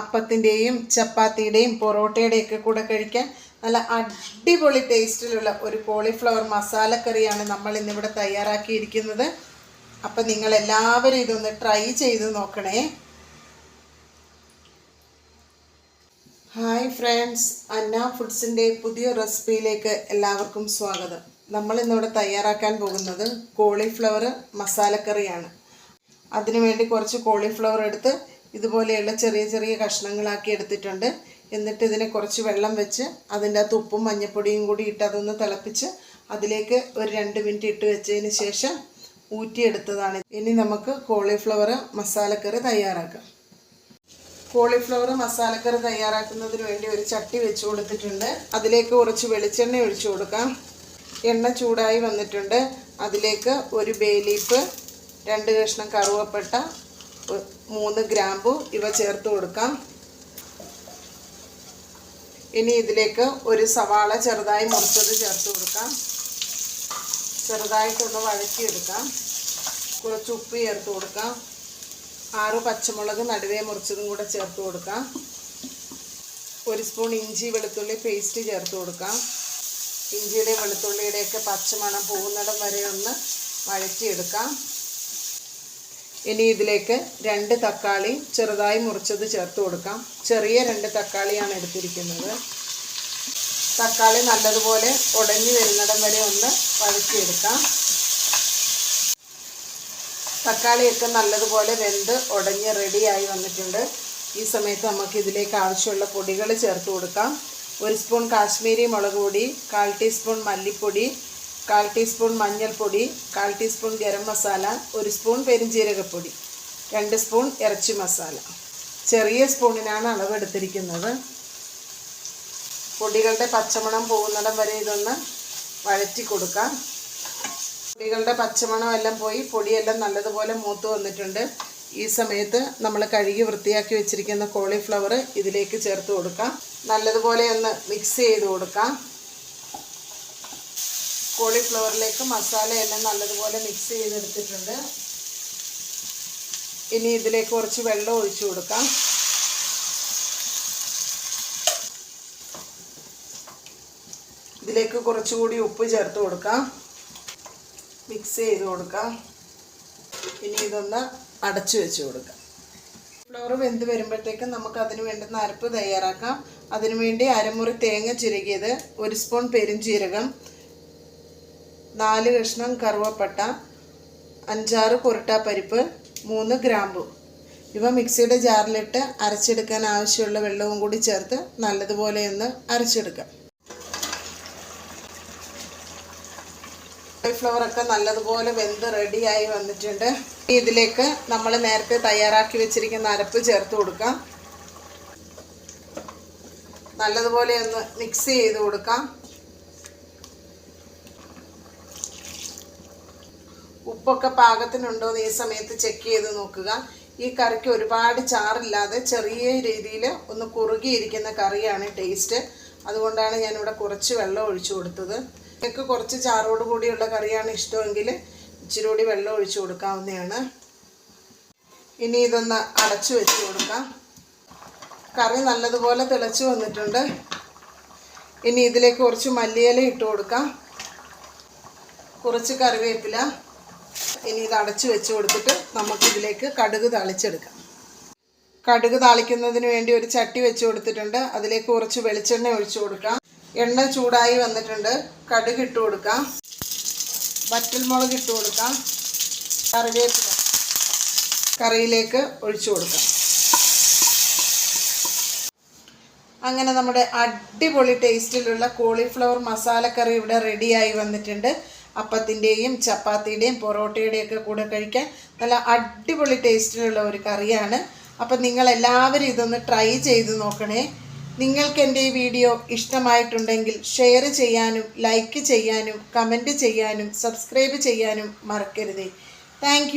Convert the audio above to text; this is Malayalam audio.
അപ്പത്തിന്റെയും ചപ്പാത്തിയുടെയും പൊറോട്ടയുടെയൊക്കെ കൂടെ കഴിക്കാൻ നല്ല അടിപൊളി ടേസ്റ്റിലുള്ള ഒരു കോളിഫ്ലവർ മസാലക്കറിയാണ് നമ്മൾ ഇന്നിവിടെ തയ്യാറാക്കിയിരിക്കുന്നത്. അപ്പം നിങ്ങൾ എല്ലാവരും ഇതൊന്ന് ട്രൈ ചെയ്ത് നോക്കണേ. ഹായ് ഫ്രണ്ട്സ് അന്ന ഫുഡ്സിന്റെ പുതിയ റെസിപ്പിയിലേക്ക് എല്ലാവർക്കും സ്വാഗതം. നമ്മൾ ഇന്നിവിടെ തയ്യാറാക്കാൻ പോകുന്നത് കോളിഫ്ലവർ മസാലക്കറിയാണ്. അതിനുവേണ്ടി കുറച്ച് കോളിഫ്ലവർ എടുത്ത് ഇതുപോലെയുള്ള ചെറിയ ചെറിയ കഷ്ണങ്ങളാക്കി എടുത്തിട്ടുണ്ട്. എന്നിട്ട് ഇതിനെ കുറച്ച് വെള്ളം വെച്ച് അതിന്റെ അകത്ത് ഉപ്പും മഞ്ഞൾപ്പൊടിയും കൂടി ഇട്ട് അതൊന്ന് തിളപ്പിച്ച് അതിലേക്ക് ഒരു രണ്ട് മിനിറ്റ് ഇട്ട് വെച്ചതിന് ശേഷം ഊറ്റിയെടുത്തതാണ്. ഇനി നമുക്ക് കോളിഫ്ലവർ മസാലക്കറി തയ്യാറാക്കാം. കോളിഫ്ലവർ മസാലക്കറി തയ്യാറാക്കുന്നതിന് വേണ്ടി ഒരു ചട്ടി വെച്ച് കൊടുത്തിട്ടുണ്ട്. അതിലേക്ക് കുറച്ച് വെളിച്ചെണ്ണ ഒഴിച്ചു കൊടുക്കാം. എണ്ണ ചൂടായി വന്നിട്ടുണ്ട്. അതിലേക്ക് ഒരു ബേ ലീഫ് രണ്ട് കഷ്ണം കറുവപ്പട്ട മൂന്ന് ഗ്രാമ്പു ഇവ ചേർത്ത് കൊടുക്കാം. ഇനി ഇതിലേക്ക് ഒരു സവാള ചെറുതായി മുറിച്ചത് ചേർത്ത് കൊടുക്കാം. ചെറുതായിട്ടൊന്ന് വഴറ്റിയെടുക്കാം. കുറച്ച് ഉപ്പ് ചേർത്ത് കൊടുക്കാം. ആറ് പച്ചമുളക് നടുവേ മുറിച്ചതും കൂടെ ചേർത്ത് കൊടുക്കാം. ഒരു സ്പൂൺ ഇഞ്ചി വെളുത്തുള്ളി പേസ്റ്റ് ചേർത്ത് കൊടുക്കാം. ഇഞ്ചിയുടെയും വെളുത്തുള്ളിയുടെയൊക്കെ പച്ചമണം പോകുന്നിടം വരെ ഒന്ന് വഴറ്റിയെടുക്കാം. ഇനി ഇതിലേക്ക് രണ്ട് തക്കാളി ചെറുതായി മുറിച്ചത് ചേർത്ത് കൊടുക്കാം. ചെറിയ രണ്ട് തക്കാളിയാണ് എടുത്തിരിക്കുന്നത്. തക്കാളി നല്ലതുപോലെ ഉടഞ്ഞു വരുന്നിടം വരെ ഒന്ന് വഴറ്റിയെടുക്കാം. തക്കാളിയൊക്കെ നല്ലതുപോലെ വെന്ത് ഉടഞ്ഞ് റെഡിയായി വന്നിട്ടുണ്ട്. ഈ സമയത്ത് നമുക്ക് ഇതിലേക്ക് ആവശ്യമുള്ള പൊടികൾ ചേർത്ത് കൊടുക്കാം. ഒരു സ്പൂൺ കാശ്മീരി മുളക് പൊടി കാൽ ടീസ്പൂൺ മല്ലിപ്പൊടി കാൽ ടീസ്പൂൺ മഞ്ഞൾപ്പൊടി കാൽ ടീസ്പൂൺ ഗരം മസാല ഒരു സ്പൂൺ പെരിഞ്ജീരകപ്പൊടി രണ്ട് സ്പൂൺ ഇറച്ചി മസാല. ചെറിയ സ്പൂണിനാണ് അളവെടുത്തിരിക്കുന്നത്. പൊടികളുടെ പച്ചമണം പോകുന്നിടം വരെ ഇതൊന്ന് വഴറ്റി കൊടുക്കാം. പൊടികളുടെ പച്ചമണം എല്ലാം പോയി. പൊടിയെല്ലാം നല്ലതുപോലെ മൂത്ത് വന്നിട്ടുണ്ട്. ഈ സമയത്ത് നമ്മൾ കഴുകി വൃത്തിയാക്കി വെച്ചിരിക്കുന്ന കോളിഫ്ലവർ ഇതിലേക്ക് ചേർത്ത് കൊടുക്കാം. നല്ലതുപോലെ ഒന്ന് മിക്സ് ചെയ്ത് കൊടുക്കാം. കോളിഫ്ലവറിലേക്ക് മസാലയെല്ലാം നല്ലതുപോലെ മിക്സ് ചെയ്തെടുത്തിട്ടുണ്ട്. ഇനി ഇതിലേക്ക് കുറച്ച് വെള്ളം ഒഴിച്ചു കൊടുക്കാം. ഇതിലേക്ക് കുറച്ചുകൂടി ഉപ്പ് ചേർത്ത് കൊടുക്കാം. മിക്സ് ചെയ്ത് കൊടുക്കാം. ഇനി ഇതൊന്ന് അടച്ചു വെച്ച് കൊടുക്കാം. ഫ്ലവർ വെന്ത് വരുമ്പോഴത്തേക്കും നമുക്ക് അതിന് വേണ്ടുന്ന അരപ്പ് തയ്യാറാക്കാം. അതിനുവേണ്ടി അരമുറി തേങ്ങ ചിരകിയത് ഒരു സ്പൂൺ പെരുംജീരകം നാല് കഷ്ണം കറുവപ്പട്ട അഞ്ചാറ് കുരട്ടാപ്പരിപ്പ് മൂന്ന് ഗ്രാമ്പു. ഇവ മിക്സിയുടെ ജാറിലിട്ട് അരച്ചെടുക്കാൻ ആവശ്യമുള്ള വെള്ളവും കൂടി ചേർത്ത് നല്ലതുപോലെ ഒന്ന് അരച്ചെടുക്കാം. കോളിഫ്ലവർ ഒക്കെ നല്ലതുപോലെ വെന്ത് റെഡിയായി വന്നിട്ടുണ്ട്. ഇതിലേക്ക് നമ്മൾ നേരത്തെ തയ്യാറാക്കി വെച്ചിരിക്കുന്ന അരപ്പ് ചേർത്ത് കൊടുക്കാം. നല്ലതുപോലെ ഒന്ന് മിക്സ് ചെയ്ത് കൊടുക്കാം. ഉപ്പൊക്കെ പാകത്തിനുണ്ടോ എന്ന് ഈ സമയത്ത് ചെക്ക് ചെയ്ത് നോക്കുക. ഈ കറിക്ക് ഒരുപാട് ചാറില്ലാതെ ചെറിയ രീതിയിൽ ഒന്ന് കുറുകിയിരിക്കുന്ന കറിയാണ് ടേസ്റ്റ് അതുകൊണ്ടാണ് ഞാനിവിടെ കുറച്ച് വെള്ളം ഒഴിച്ചു കൊടുത്തത്. നിങ്ങൾക്ക് കുറച്ച് ചാറോട് കൂടിയുള്ള കറിയാണ് ഇഷ്ടമെങ്കിൽ ഇച്ചിരി കൂടി വെള്ളം ഒഴിച്ചു കൊടുക്കാവുന്നതാണ്. ഇനി ഇതൊന്ന് അടച്ചു വെച്ച് കൊടുക്കാം. കറി നല്ലതുപോലെ തിളച്ചു വന്നിട്ടുണ്ട്. ഇനി ഇതിലേക്ക് കുറച്ച് മല്ലിയില ഇട്ട് കൊടുക്കാം. കുറച്ച് കറിവേപ്പില. ഇനി ഇത് അടച്ചു വെച്ച് കൊടുത്തിട്ട് നമുക്ക് ഇതിലേക്ക് കടുക് തളിച്ചെടുക്കാം. കടുക് താളിക്കുന്നതിന് വേണ്ടി ഒരു ചട്ടി വെച്ച് കൊടുത്തിട്ടുണ്ട്. അതിലേക്ക് കുറച്ച് വെളിച്ചെണ്ണ ഒഴിച്ചു കൊടുക്കാം. എണ്ണ ചൂടായി വന്നിട്ടുണ്ട്. കടുക് ഇട്ട് കൊടുക്കാം. വറ്റൽമുളക് ഇട്ട് കൊടുക്കാം. കറിവേപ്പില കറിയിലേക്ക് ഒഴിച്ചു കൊടുക്കാം. അങ്ങനെ നമ്മുടെ അടിപൊളി ടേസ്റ്റിലുള്ള കോളിഫ്ലവർ മസാലക്കറി ഇവിടെ റെഡിയായി വന്നിട്ടുണ്ട്. അപ്പത്തിന്റെയും ചപ്പാത്തിയുടെയും പൊറോട്ടയുടെയും ഒക്കെ കൂടെ കഴിക്കാൻ നല്ല അടിപൊളി ടേസ്റ്റിലുള്ള ഒരു കറിയാണ്. അപ്പം നിങ്ങൾ എല്ലാവരും ഇതൊന്ന് ട്രൈ ചെയ്ത് നോക്കണേ. നിങ്ങൾക്ക് എന്റെ ഈ വീഡിയോ ഇഷ്ടമായിട്ടുണ്ടെങ്കിൽ ഷെയർ ചെയ്യാനും ലൈക്ക് ചെയ്യാനും കമന്റ് ചെയ്യാനും സബ്സ്ക്രൈബ് ചെയ്യാനും മറക്കരുതേ. താങ്ക്